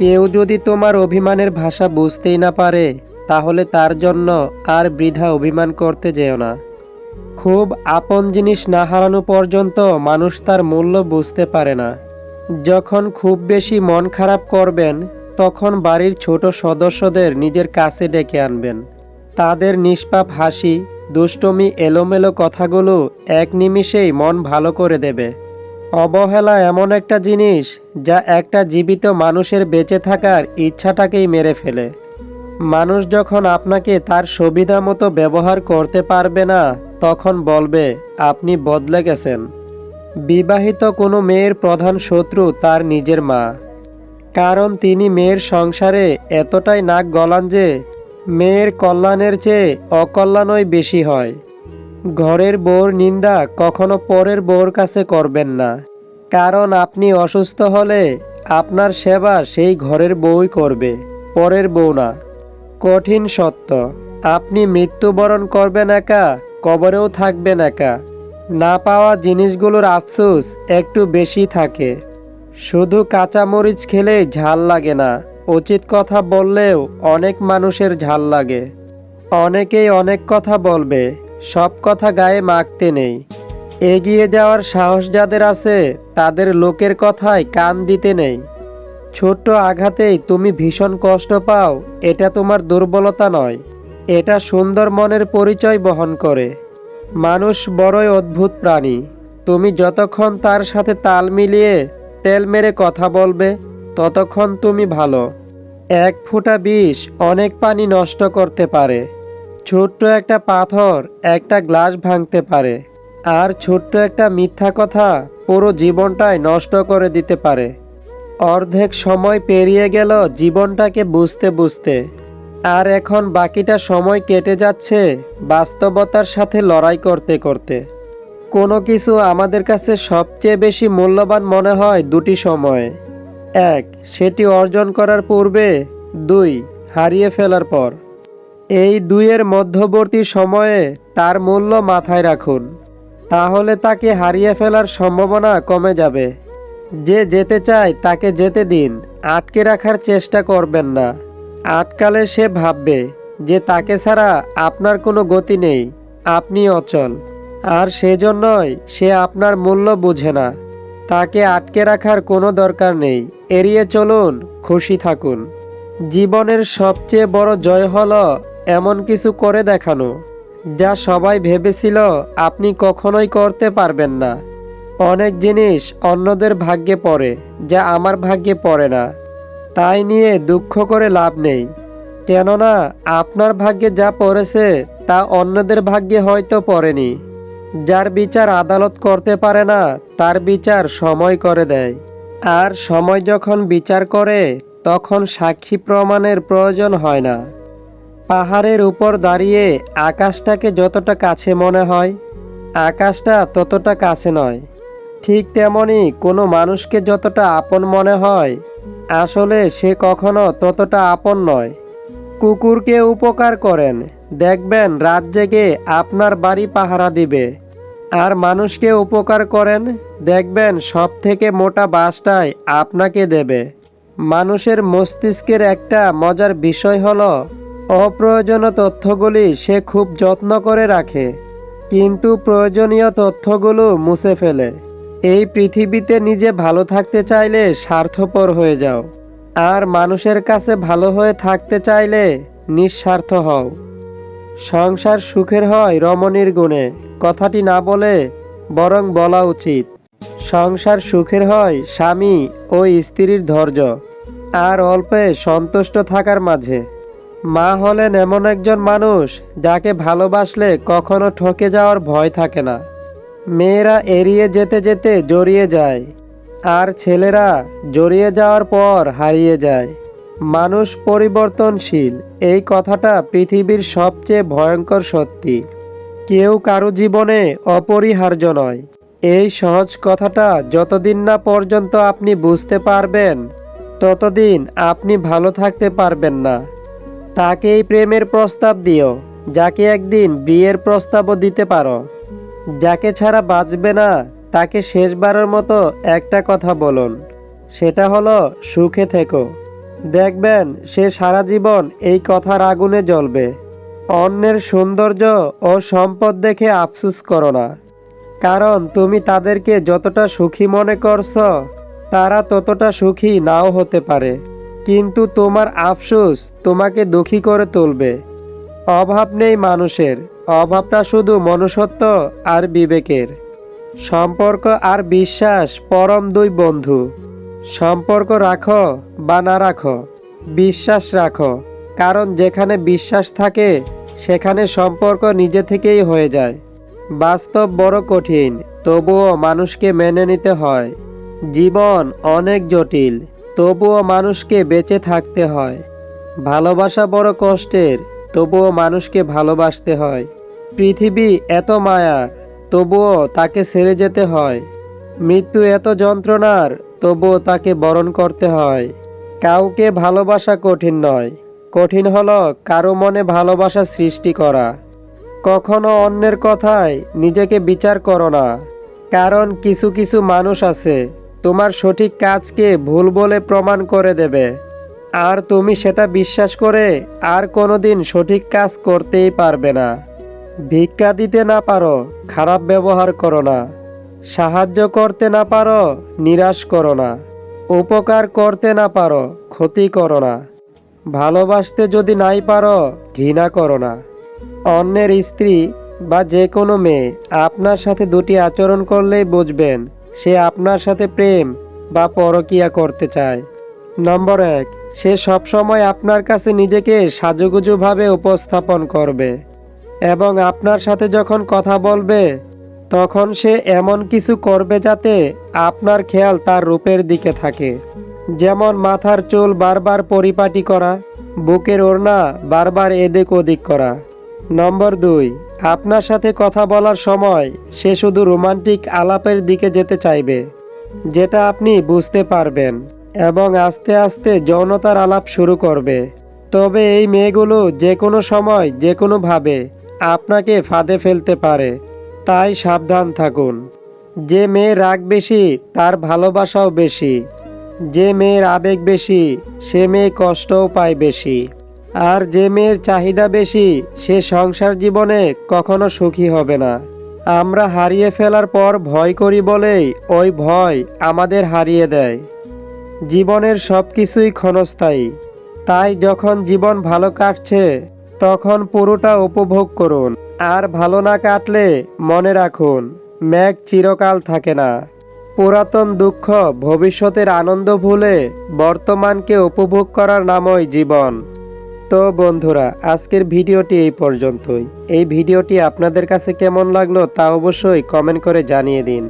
কেউ যদি তোমার অভিমানের ভাষা বুঝতেই না পারে, তাহলে তার জন্য আর বৃথা অভিমান করতে যেও না। খুব আপন জিনিস না হারানো পর্যন্ত মানুষ তার মূল্য বুঝতে পারে না। যখন খুব বেশি মন খারাপ করবেন, তখন বাড়ির ছোট সদস্যদের নিজের কাছে ডেকে আনবেন। তাদের নিষ্পাপ হাসি, দুষ্টমি, এলোমেলো কথাগুলো এক নিমিষেই মন ভালো করে দেবে। অবহেলা এমন একটা জিনিস যা একটা জীবিত মানুষের বেঁচে থাকার ইচ্ছাটাকেই মেরে ফেলে। মানুষ যখন আপনাকে তার সুবিধা মতো ব্যবহার করতে পারবে না, তখন বলবে, আপনি বদলে গেছেন। বিবাহিত কোনো মেয়ের প্রধান শত্রু তার নিজের মা। কারণ তিনি মেয়ের সংসারে এতটাই নাক গলান যে, মেয়ের কল্যাণের চেয়ে অকল্যাণই বেশি হয়। ঘরের বউর নিন্দা কখনো পরের বউর কাছে করবেন না। কারণ আপনি অসুস্থ হলে আপনার সেবা সেই ঘরের বউই করবে, পরের বউ না। কঠিন সত্য। আপনি মৃত্যুবরণ করবেন একা, কবরেও থাকবেন একা। না পাওয়া জিনিসগুলোর আফসোস একটু বেশি থাকে। শুধু কাঁচামরিচ খেলেই ঝাল লাগে না, উচিত কথা বললেও অনেক মানুষের ঝাল লাগে। অনেকেই অনেক কথা বলবে সব কথা গায়ে মাখতে নেই। এগিয়ে যাওয়ার সাহস যাদের আছে, তাদের লোকের কথায় কান দিতে নেই। ছোট্ট আঘাতেই তুমি ভীষণ কষ্ট পাও, এটা তোমার দুর্বলতা নয়। এটা সুন্দর মনের পরিচয় বহন করে। মানুষ বড়ই অদ্ভুত প্রাণী। তুমি যতক্ষণ তার সাথে তাল মিলিয়ে তেল মেরে কথা বলবে, ততক্ষণ তুমি ভালো। এক ফোঁটা বিষ অনেক পানি নষ্ট করতে পারে। ছোট্ট একটা পাথর একটা গ্লাস ভাঙতে পারে, আর ছোট্ট একটা মিথ্যা কথা পুরো জীবনটাই নষ্ট করে দিতে পারে। অর্ধেক সময় পেরিয়ে গেল জীবনটাকে বুঝতে বুঝতে, আর এখন বাকিটা সময় কেটে যাচ্ছে বাস্তবতার সাথে লড়াই করতে করতে। কোনো কিছু আমাদের কাছে সবচেয়ে বেশি মূল্যবান মনে হয় দুটি সময়ে। এক, সেটি অর্জন করার পূর্বে। দুই, হারিয়ে ফেলার পর। এই দুইয়ের মধ্যবর্তী সময়ে তার মূল্য মাথায় রাখুন। তাহলে তাকে হারিয়ে ফেলার সম্ভাবনা কমে যাবে। যে যেতে চায় তাকে যেতে দিন, আটকে রাখার চেষ্টা করবেন না। আটকালে সে ভাববে যে তাকে ছাড়া আপনার কোনো গতি নেই, আপনি অচল। আর সেজন্যই সে আপনার মূল্য বুঝে না। তাকে আটকে রাখার কোনো দরকার নেই। এড়িয়ে চলুন, খুশি থাকুন। জীবনের সবচেয়ে বড় জয় হলো এমন কিছু করে দেখানো, যা সবাই ভেবেছিল আপনি কখনোই করতে পারবেন না। অনেক জিনিস অন্যদের ভাগ্যে পড়ে, যা আমার ভাগ্যে পড়ে না। তাই নিয়ে দুঃখ করে লাভ নেই। কেননা, আপনার ভাগ্যে যা পড়েছে, তা অন্যদের ভাগ্যে হয়তো পড়েনি। যার বিচার আদালত করতে পারে না, তার বিচার সময় করে দেয়। আর সময় যখন বিচার করে, তখন সাক্ষী প্রমাণের প্রয়োজন হয় না। পাহাড়ের উপর দাঁড়িয়ে আকাশটাকে যতটা কাছে মনে হয়, আকাশটা ততটা কাছে নয়। ঠিক তেমনি কোনো মানুষকে যতটা আপন মনে হয়, আসলে সে কখনো ততটা আপন নয়। কুকুরকে উপকার করেন, দেখবেন রাত জেগে আপনার বাড়ি পাহারা দিবে। আর মানুষকে উপকার করেন, দেখবেন সব থেকে মোটা বাসটাই আপনাকে দেবে। মানুষের মস্তিষ্কের একটা মজার বিষয় হলো অপ্রয়োজনীয় তথ্যগুলি সে খুব যত্ন করে রাখে, কিন্তু প্রয়োজনীয় তথ্যগুলো মুছে ফেলে। এই পৃথিবীতে নিজে ভালো থাকতে চাইলে স্বার্থপর হয়ে যাও, আর মানুষের কাছে ভালো হয়ে থাকতে চাইলে নিঃস্বার্থ হও। সংসার সুখের হয় রমণীর গুণে, কথাটি না বলে বরং বলা উচিত। সংসার সুখের হয় স্বামী ও স্ত্রীর ধৈর্য, আর অল্পে সন্তুষ্ট থাকার মাঝে। মা হলেন এমন একজন মানুষ যাকে ভালোবাসলে কখনো ঠকে যাওয়ার ভয় থাকে না। মেয়েরা এড়িয়ে যেতে যেতে জড়িয়ে যায়, আর ছেলেরা জড়িয়ে যাওয়ার পর হারিয়ে যায়। মানুষ পরিবর্তনশীল, এই কথাটা পৃথিবীর সবচেয়ে ভয়ঙ্কর সত্যি। কেউ কারও জীবনে অপরিহার্য নয়। এই সহজ কথাটা যতদিন না পর্যন্ত আপনি বুঝতে পারবেন, ততদিন আপনি ভালো থাকতে পারবেন না। তাকেই প্রেমের প্রস্তাব দিও, যাকে একদিন বিয়ের প্রস্তাবও দিতে পারো। যাকে ছাড়া বাঁচবে না, তাকে শেষবারের মতো একটা কথা বলুন। সেটা হলো, সুখে থেকো। দেখবেন, সে সারা জীবন এই কথার আগুনে জ্বলবে। অন্যের সৌন্দর্য ও সম্পদ দেখে আফসুস করো না। কারণ তুমি তাদেরকে যতটা সুখী মনে করছ, তারা ততটা সুখী নাও হতে পারে। কিন্তু তোমার আফসোস তোমাকে দুঃখী করে তুলবে। অভাব নেই মানুষের, অভাবটা শুধু মনুষ্যত্ব আর বিবেকের। সম্পর্ক আর বিশ্বাস পরম দুই বন্ধু। সম্পর্ক রাখো বা না রাখো, বিশ্বাস রাখো, কারণ যেখানে বিশ্বাস থাকে, সেখানে সম্পর্ক নিজে থেকেই হয়ে যায়। বাস্তব বড় কঠিন, তবুও মানুষকে মেনে নিতে হয়। জীবন অনেক জটিল তবুও মানুষকে বেঁচে থাকতে হয়। ভালোবাসা বড় কষ্টের, তবুও মানুষকে ভালোবাসতে হয়। পৃথিবী এত মায়া, তবুও তাকে ছেড়ে যেতে হয়। মৃত্যু এত যন্ত্রণার, তবুও তাকে বরণ করতে হয়। কাউকে ভালোবাসা কঠিন নয়। কঠিন হল কারও মনে ভালোবাসা সৃষ্টি করা। কখনো অন্যের কথায় নিজেকে বিচার করো না। কারণ কিছু কিছু মানুষ আছে তোমার সঠিক কাজকে ভুল বলে প্রমাণ করে দেবে। আর তুমি সেটা বিশ্বাস করে আর কোনোদিন সঠিক কাজ করতেই পারবে না। ভিক্ষা দিতে না পারো, খারাপ ব্যবহার করো না। সাহায্য করতে না পারো, নিরাশ করো না। উপকার করতে না পারো, ক্ষতি করো না। ভালোবাসতে যদি নাই পারো, ঘৃণা করো না। অন্যের স্ত্রী বা যে কোনো মেয়ে আপনার সাথে দুটি আচরণ করলেই বুঝবেন সে আপনার সাথে প্রেম বা পরকিয়া করতে চায়। নম্বর এক, সে সবসময় আপনার কাছে নিজেকে সাজুগুজুভাবে উপস্থাপন করবে এবং আপনার সাথে যখন কথা বলবে, তখন সে এমন কিছু করবে যাতে আপনার খেয়াল তার রূপের দিকে থাকে। যেমন মাথার চুল বারবার পরিপাটি করা, বুকের ওড়না বারবার এদিক ওদিক করা। নম্বর দুই আপনার সাথে কথা বলার সময় সে শুধু রোমান্টিক আলাপের দিকে যেতে চাইবে, যেটা আপনি বুঝতে পারবেন, এবং আস্তে আস্তে যৌনতার আলাপ শুরু করবে। তবে এই মেয়েগুলো যে কোনো সময়, যে কোনোভাবে আপনাকে ফাঁদে ফেলতে পারে। তাই সাবধান থাকুন। যে মেয়ে রাগ বেশি, তার ভালোবাসাও বেশি। যে মেয়ের আবেগ বেশি, সে মেয়ে কষ্টও পায় বেশি। আর যে মেয়ের চাহিদা বেশি, সে সংসার জীবনে কখনো সুখী হবে না। আমরা হারিয়ে ফেলার পর ভয় করি বলেই ওই ভয় আমাদের হারিয়ে দেয়। জীবনের সব কিছুই ক্ষণস্থায়ী। তাই যখন জীবন ভালো কাটছে, তখন পুরোটা উপভোগ করুন। আর ভালো না কাটলে মনে রাখুন ম্যাগ চিরকাল থাকে না। পুরাতন দুঃখ ভবিষ্যতের আনন্দ ভুলে বর্তমানকে উপভোগ করার নামই জীবন। তো বন্ধুরা, আজকের ভিডিওটি এই পর্যন্তই। এই ভিডিওটি আপনাদের কাছে কেমন লাগল তা অবশ্যই কমেন্ট করে জানিয়ে দিন।